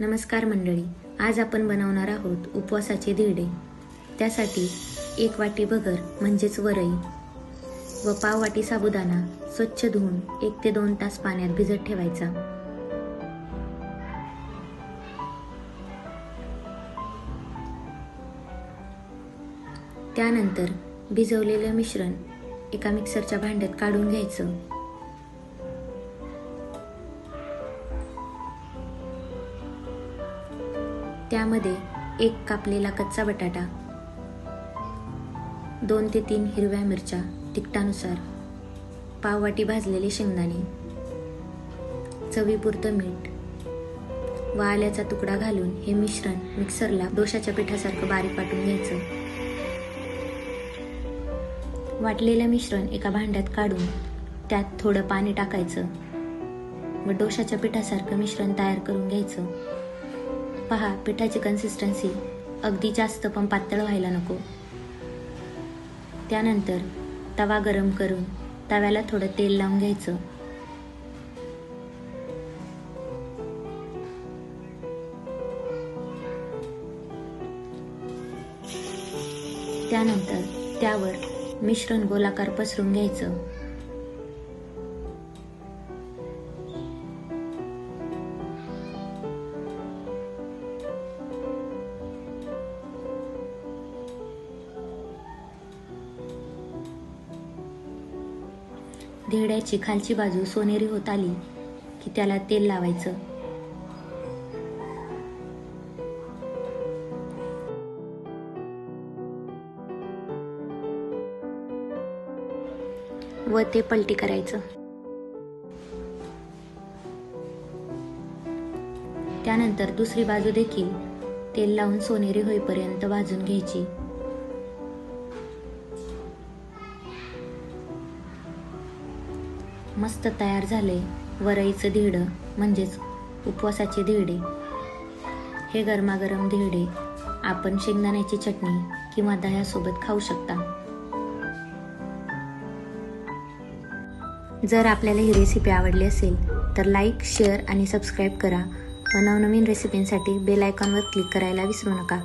नमस्कार मंडळी आज आपण बनवणार आहोत उपवासाचे धिरडे त्यासाठी एक वाटी बगर म्हणजेच वरई व पाव वाटी साबुदाणा स्वच्छ धुवून एक ते दोन तास पाण्यात भिजत ठेवायचा. त्यानंतर भिजवलेलं मिश्रण एका मिक्सरच्या भांड्यात काढून घ्यायचं. त्यामध्ये एक कापलेला कच्चा बटाटा दोन ते तीन हिरव्या मिरच्या तिखटानुसार पाववाटी भाजलेले शेंगदाणे चवीपुरतं मीठ व आल्याचा तुकडा घालून हे मिश्रण मिक्सरला डोशाच्या पिठासारखं बारीक वाटून घ्यायचं. वाटलेलं मिश्रण एका भांड्यात काढून त्यात थोडं पाणी टाकायचं. व डोशाच्या पिठासारखं मिश्रण तयार करून घ्यायचं. पहा पिठाची कन्सिस्टन्सी अगदी जास्त पण पातळ व्हायला नको. त्यानंतर तवा गरम करून तव्याला थोडं तेल लावून घ्यायचं. त्यानंतर त्यावर मिश्रण गोलाकार पसरून घ्यायचं. धेड्याची खालची बाजू सोनेरी होत आली की त्याला तेल लावायचं. व ते पलटी करायचं. त्यानंतर दुसरी बाजू देखील तेल लावून सोनेरी होईपर्यंत भाजून घ्यायची. मस्त तयार झाले. वरईचं धिरडं म्हणजेच उपवासाचे धिरडे हे गरमागरम धिरडे आपण शेंगदाण्याची चटणी किंवा दह्यासोबत खाऊ शकता. जर आपल्याला ही रेसिपी आवडली असेल तर लाईक शेअर आणि सबस्क्राईब करा. व नवनवीन रेसिपींसाठी बेल आयकॉनवर क्लिक करायला विसरू नका.